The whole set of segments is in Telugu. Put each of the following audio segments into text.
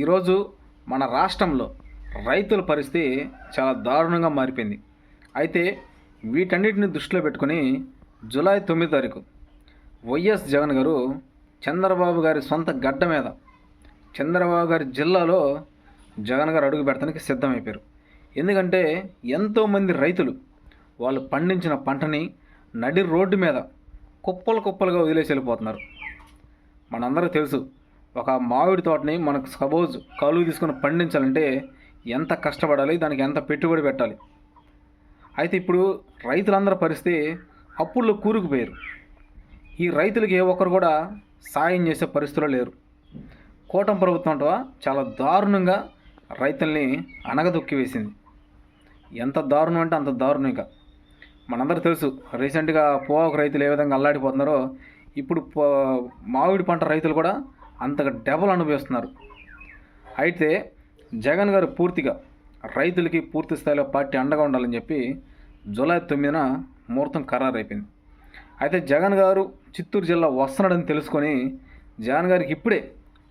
ఈరోజు మన రాష్ట్రంలో రైతుల పరిస్థితి చాలా దారుణంగా మారిపోయింది. అయితే వీటన్నిటిని దృష్టిలో పెట్టుకొని జూలై తొమ్మిది తారీఖు వైఎస్ జగన్ గారు చంద్రబాబు గారి సొంత గడ్డ మీద చంద్రబాబు గారి జిల్లాలో జగన్ గారు అడుగు పెడతానికి సిద్ధమైపోయారు. ఎందుకంటే ఎంతోమంది రైతులు వాళ్ళు పండించిన పంటని నడి రోడ్డు మీద కుప్పలు కుప్పలుగా వదిలేసి వెళ్ళిపోతున్నారు. మనందరూ తెలుసు ఒక మామిడి తోటని మనకు సపోజ్ కలువు తీసుకొని పండించాలంటే ఎంత కష్టపడాలి? దానికి ఎంత పెట్టుబడి పెట్టాలి? అయితే ఇప్పుడు రైతులందరి పరిస్థితి అప్పుల్లో కూరుకుపోయారు. ఈ రైతులకి ఏ ఒక్కరు కూడా సాయం చేసే పరిస్థితిలో లేరు. కూటమి ప్రభుత్వం అంటవా? చాలా దారుణంగా రైతుల్ని అనగదొక్కి వేసింది. ఎంత దారుణం అంటే అంత దారుణం ఇక. మనందరూ తెలుసు రీసెంట్గా పోవాకు రైతులు ఏ విధంగా అల్లాడిపోతున్నారో. ఇప్పుడు పో- మామిడి పంట రైతులు కూడా అంతగా డెవలు అనుభవిస్తున్నారు. అయితే జగన్ గారు పూర్తిగా రైతులకి పూర్తి స్థాయిలో పార్టీ అండగా ఉండాలని చెప్పి జూలై తొమ్మిదిన ముహూర్తం ఖరారు అయిపోయింది అయితే జగన్ గారు చిత్తూరు జిల్లా వస్తున్నాడని తెలుసుకొని జగన్ గారికి ఇప్పుడే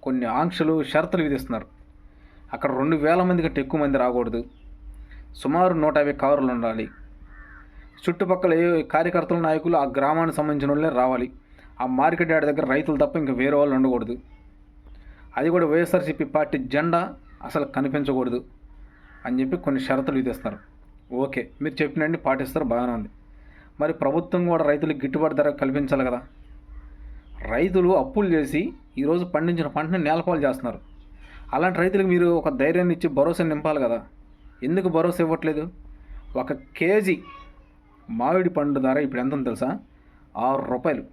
కొన్ని ఆంక్షలు షరతులు విధిస్తున్నారు. అక్కడ రెండు వేల మంది కంటే ఎక్కువ మంది రాకూడదు. సుమారు నూట యాభై కారులు ఉండాలి. చుట్టుపక్కల ఏ కార్యకర్తల నాయకులు ఆ గ్రామానికి సంబంధించిన వాళ్ళే రావాలి. ఆ మార్కెట్ యార్డ్ దగ్గర రైతులు తప్ప ఇంకా వేరే వాళ్ళు ఉండకూడదు. అది కూడా వైఎస్ఆర్సీపీ పార్టీ జెండా అసలు కనిపించకూడదు అని చెప్పి కొన్ని షరతులు విధిస్తారు. ఓకే మీరు చెప్పినండి పాటిస్తారు బాగానే ఉంది. మరి ప్రభుత్వం కూడా రైతులకు గిట్టుబాటు ధర కల్పించాలి కదా. రైతులు అప్పులు చేసి ఈరోజు పండించిన పంటని నేలపాలు చేస్తున్నారు. అలాంటి రైతులకు మీరు ఒక ధైర్యాన్ని ఇచ్చి భరోసా నింపాలి కదా. ఎందుకు భరోసా ఇవ్వట్లేదు? ఒక కేజీ మామిడి పండు ధర ఇప్పుడు ఎంత తెలుసా? ఆరు రూపాయలు.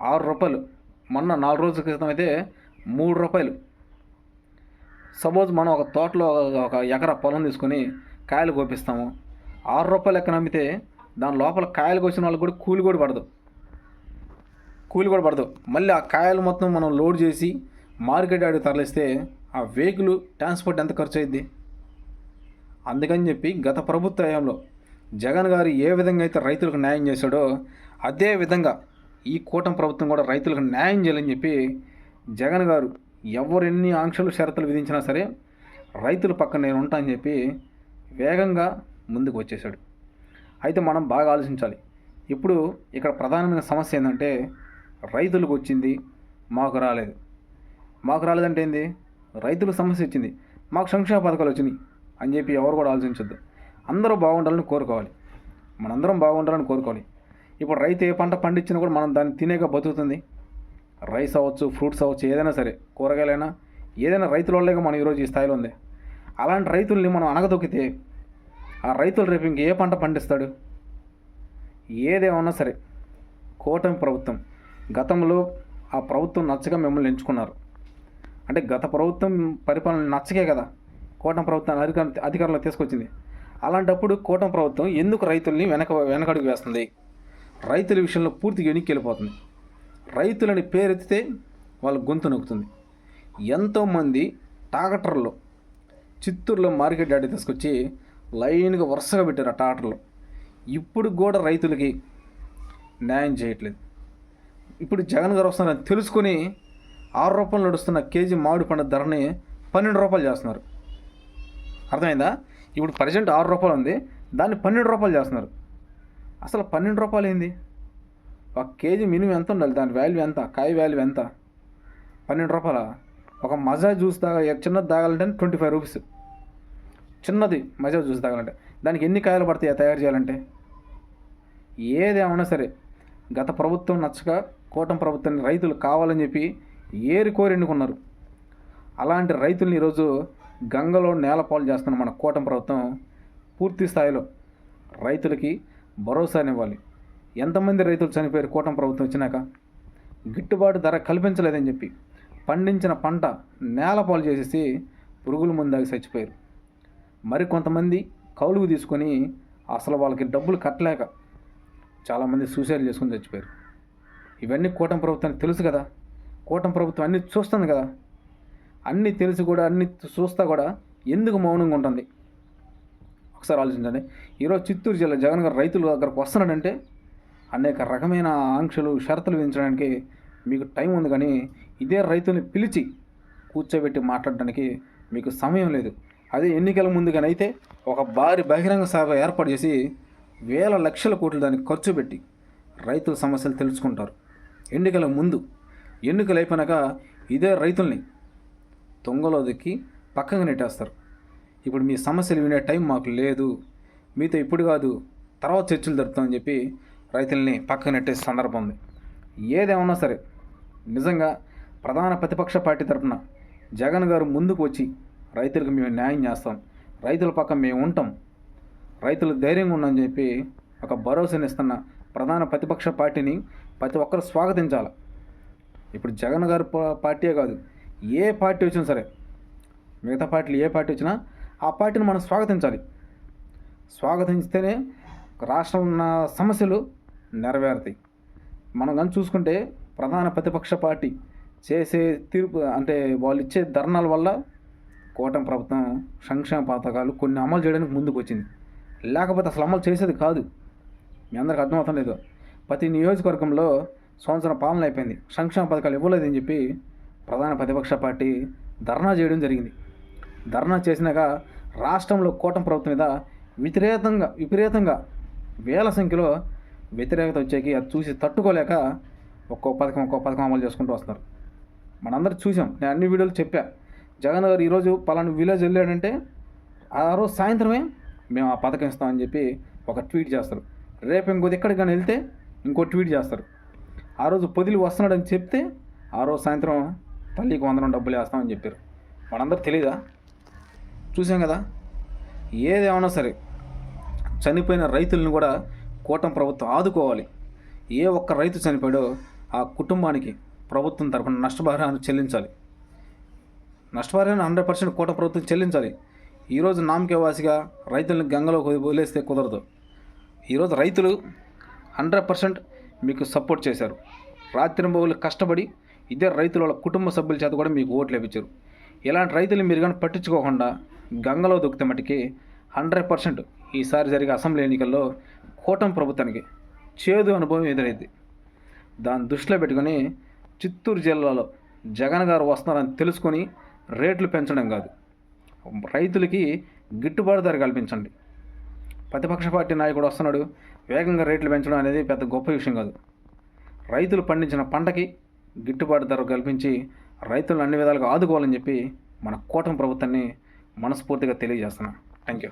ఆరు రూపాయలు. మొన్న నాలుగు రోజుల క్రితం అయితే మూడు రూపాయలు. సపోజ్ మనం ఒక తోటలో ఒక ఎకరా పొలం తీసుకొని కాయలు కోపిస్తాము. ఆరు రూపాయలు ఎక్కడ అమ్మితే దాని లోపల కాయలు కోసిన వాళ్ళకి కూడా కూలి కూడా పడదు. కూలి కూడా పడదు. మళ్ళీ ఆ కాయలు మొత్తం మనం లోడ్ చేసి మార్కెట్ ఆడికి తరలిస్తే ఆ వెహికల్ ట్రాన్స్పోర్ట్ ఎంత ఖర్చు అయింది అందుకని చెప్పి గత ప్రభుత్వ హయాంలో జగన్ గారు ఏ విధంగా అయితే రైతులకు న్యాయం చేశాడో అదే విధంగా ఈ కూటమి ప్రభుత్వం కూడా రైతులకు న్యాయం చేయాలని చెప్పి జగన్ గారు ఎవరెన్ని ఎన్ని ఆంక్షలు షరతులు విధించినా సరే రైతుల పక్కన నేను ఉంటా అని చెప్పి వేగంగా ముందుకు వచ్చేసాడు అయితే మనం బాగా ఆలోచించాలి. ఇప్పుడు ఇక్కడ ప్రధానమైన సమస్య ఏంటంటే రైతులకు వచ్చింది మాకు రాలేదు. మాకు రాలేదంటే ఏంది? రైతులకు సమస్య వచ్చింది. మాకు సంక్షేమ పథకాలు వచ్చినాయి అని చెప్పి ఎవరు కూడా ఆలోచించద్దు. అందరూ బాగుండాలని కోరుకోవాలి. మనందరం బాగుండాలని కోరుకోవాలి. ఇప్పుడు రైతు ఏ పంట పండించినా కూడా మనం దాన్ని తినేగా బతుకుతుంది. రైస్ అవ్వచ్చు ఫ్రూట్స్ అవ్వచ్చు ఏదైనా సరే కూరగాయలైనా ఏదైనా రైతుల వల్లేగా మనం ఈరోజు ఈ స్థాయిలో ఉంది. అలాంటి రైతుల్ని మనం అనగదొక్కితే ఆ రైతులు రేపు ఇంక ఏ పంట పండిస్తాడు? ఏదేమన్నా సరే కూటమి ప్రభుత్వం గతంలో ఆ ప్రభుత్వం నచ్చక మిమ్మల్ని ఎంచుకున్నారు. అంటే గత ప్రభుత్వం పరిపాలన నచ్చకే కదా కూటమి ప్రభుత్వం అధికార అధికారంలో తీసుకొచ్చింది. అలాంటప్పుడు కూటమి ప్రభుత్వం ఎందుకు రైతుల్ని వెనక వెనకడుగు వేస్తుంది? రైతుల విషయంలో పూర్తిగా వెనక్కి వెళ్ళిపోతుంది. రైతులని పేరెత్తితే వాళ్ళ గొంతు నొక్కుతుంది. ఎంతోమంది ట్రాక్టర్లు చిత్తూరులో మార్కెట్ యార్డ్ తీసుకొచ్చి లైన్గా వరుసగా పెట్టారు ఆ ట్రాక్టర్లు. ఇప్పుడు కూడా రైతులకి న్యాయం చేయట్లేదు. ఇప్పుడు జగన్ గారు వస్తున్నారని తెలుసుకొని ఆరు రూపాయలు నడుస్తున్న కేజీ మామిడి పండు ధరని పన్నెండు రూపాయలు చేస్తున్నారు. అర్థమైందా? ఇప్పుడు ప్రజెంట్ ఆరు రూపాయలు ఉంది దాన్ని పన్నెండు రూపాయలు చేస్తున్నారు. అసలు పన్నెండు రూపాయలు ఏంది? ఒక కేజీ మినిమం ఎంత ఉండాలి? దాని వాల్యూ ఎంత? కాయ వాల్యూ ఎంత? పన్నెండు రూపాయల. ఒక మజా జ్యూస్ తాగా చిన్నది తాగాలంటే ట్వంటీ ఫైవ్ రూపీస్ చిన్నది మజా జ్యూస్ తాగాలంటే. దానికి ఎన్ని కాయలు పడతాయి తయారు చేయాలంటే? ఏదేమన్నా సరే. గత ప్రభుత్వం నచ్చక కూటమి ప్రభుత్వాన్ని రైతులు కావాలని చెప్పి ఏరి కోరెన్నుకున్నారు అలాంటి రైతుల్ని ఈరోజు గంగలో నేలపాలు చేస్తున్న మన కూటమి ప్రభుత్వం పూర్తి స్థాయిలో రైతులకి భరోసానివ్వాలి. ఎంతమంది రైతులు చనిపోయారు? కూటమి ప్రభుత్వం వచ్చినాక గిట్టుబాటు ధర కల్పించలేదని చెప్పి పండించిన పంట నేలపాలు చేసేసి పురుగుల ముందాగి చచ్చిపోయారు. మరి కొంతమంది కౌలుకు తీసుకొని అసలు వాళ్ళకి డబ్బులు కట్టలేక చాలామంది సూసైడ్ చేసుకుని చచ్చిపోయారు. ఇవన్నీ కూటమి ప్రభుత్వానికి తెలుసు కదా. కూటమి ప్రభుత్వం అన్నీ చూస్తుంది కదా. అన్నీ తెలిసి కూడా అన్నీ చూస్తా కూడా ఎందుకు మౌనంగా ఉంటుంది? ఒకసారి ఆలోచించండి. ఈరోజు చిత్తూరు జిల్లా జగన్ గారు రైతుల దగ్గరకు వస్తున్నాడంటే అనేక రకమైన ఆంక్షలు షరతులు విధించడానికి మీకు టైం ఉంది కానీ ఇదే రైతుల్ని పిలిచి కూర్చోబెట్టి మాట్లాడడానికి మీకు సమయం లేదు. అదే ఎన్నికల ముందుగానైతే ఒక భారీ బహిరంగ సభ ఏర్పాటు చేసి వేల లక్షల కోట్లు దానికి ఖర్చు పెట్టి రైతుల సమస్యలు తెలుసుకుంటారు. ఎన్నికల ముందు ఎన్నికలు అయిపోయినాక ఇదే రైతుల్ని తొంగలో దిక్కి పక్కగా నెట్టేస్తారు. ఇప్పుడు మీ సమస్యలు వినే టైం మాకు లేదు. మీతో ఇప్పుడు కాదు తర్వాత చర్చలు జరుపుతామని చెప్పి రైతుల్ని పక్కన నెట్టేసే సందర్భం ఉంది. ఏదేమన్నా సరే నిజంగా ప్రధాన ప్రతిపక్ష పార్టీ తరఫున జగన్ గారు ముందుకు వచ్చి రైతులకు మేము న్యాయం చేస్తాం రైతుల పక్క మేము ఉంటాం రైతులు ధైర్యంగా ఉండని చెప్పి ఒక భరోసానిస్తున్న ప్రధాన ప్రతిపక్ష పార్టీని ప్రతి ఒక్కరు స్వాగతించాలి. ఇప్పుడు జగన్ గారి పార్టీయే కాదు ఏ పార్టీ వచ్చినా సరే మిగతా పార్టీలు ఏ పార్టీ వచ్చినా ఆ పార్టీని మనం స్వాగతించాలి. స్వాగతించితేనే రాష్ట్రంలో ఉన్న సమస్యలు నెరవేరుతాయి. మనం కానీ చూసుకుంటే ప్రధాన ప్రతిపక్ష పార్టీ చేసే తీర్పు అంటే వాళ్ళు ఇచ్చే ధర్నాల వల్ల కూటమి ప్రభుత్వం సంక్షేమ పథకాలు కొన్ని అమలు చేయడానికి ముందుకు వచ్చింది లేకపోతే అసలు అమలు చేసేది కాదు. మీ అందరికి అర్థమవుతాం లేదు? ప్రతి నియోజకవర్గంలో సంవత్సరం పాలన అయిపోయింది. సంక్షేమ పథకాలు ఇవ్వలేదని చెప్పి ప్రధాన ప్రతిపక్ష పార్టీ ధర్నా చేయడం జరిగింది. ధర్నా చేసినాక రాష్ట్రంలో కూటమి ప్రభుత్వం మీద వ్యతిరేకంగా విపరీతంగా వేల సంఖ్యలో వ్యతిరేకత వచ్చేకి అది చూసి తట్టుకోలేక ఒక్కో పథకం ఒక్కో పథకం అమలు చేసుకుంటూ వస్తున్నారు. మనందరు చూసాం. నేను అన్ని వీడియోలు చెప్పా. జగన్ గారు ఈరోజు పలానా విలేజ్ వెళ్ళాడంటే ఆ రోజు సాయంత్రమే మేము ఆ పథకం ఇస్తామని చెప్పి ఒక ట్వీట్ చేస్తారు. రేపు ఇంకోది ఎక్కడికైనా వెళ్తే ఇంకో ట్వీట్ చేస్తారు. ఆ రోజు పొదిలి వస్తున్నాడని చెప్తే ఆ రోజు సాయంత్రం తల్లికి వందనం డబ్బులు వేస్తామని చెప్పారు. మనందరూ తెలీదా? చూసాం కదా. ఏదేమన్నా సరే చనిపోయిన రైతులను కూడా కూటమి ప్రభుత్వం ఆదుకోవాలి. ఏ ఒక్క రైతు చనిపోయాడో ఆ కుటుంబానికి ప్రభుత్వం తరఫున నష్టపరిహారాన్ని చెల్లించాలి. నష్టపరిహారం హండ్రెడ్ పర్సెంట్ కూట ప్రభుత్వం చెల్లించాలి. ఈరోజు నామకేవాసిగా రైతులను గంగలో వదిలేస్తే కుదరదు. ఈరోజు రైతులు హండ్రెడ్ పర్సెంట్ మీకు సపోర్ట్ చేశారు. రాత్రింబవులు కష్టపడి ఇదే రైతుల వాళ్ళ కుటుంబ సభ్యుల చేత కూడా మీకు ఓట్లు ఇప్పించారు ఇలాంటి రైతులు మీరు కానీ పట్టించుకోకుండా గంగలో దొక్కితే మటుకి హండ్రెడ్ పర్సెంట్ ఈసారి జరిగే అసెంబ్లీ ఎన్నికల్లో కూటమి ప్రభుత్వానికి చేదు అనుభవం ఎదురైంది. దాన్ని దృష్టిలో పెట్టుకొని చిత్తూరు జిల్లాలో జగన్ గారు వస్తున్నారని తెలుసుకొని రేట్లు పెంచడం కాదు. రైతులకి గిట్టుబాటు ధర కల్పించండి. ప్రతిపక్ష పార్టీ నాయకుడు వస్తున్నాడు వేగంగా రేట్లు పెంచడం అనేది పెద్ద గొప్ప విషయం కాదు. రైతులు పండించిన పంటకి గిట్టుబాటు ధర కల్పించి రైతులను అన్ని విధాలుగా ఆదుకోవాలని చెప్పి మన కూటమి ప్రభుత్వాన్ని మనస్ఫూర్తిగా తెలియజేస్తున్నాను థ్యాంక్ యూ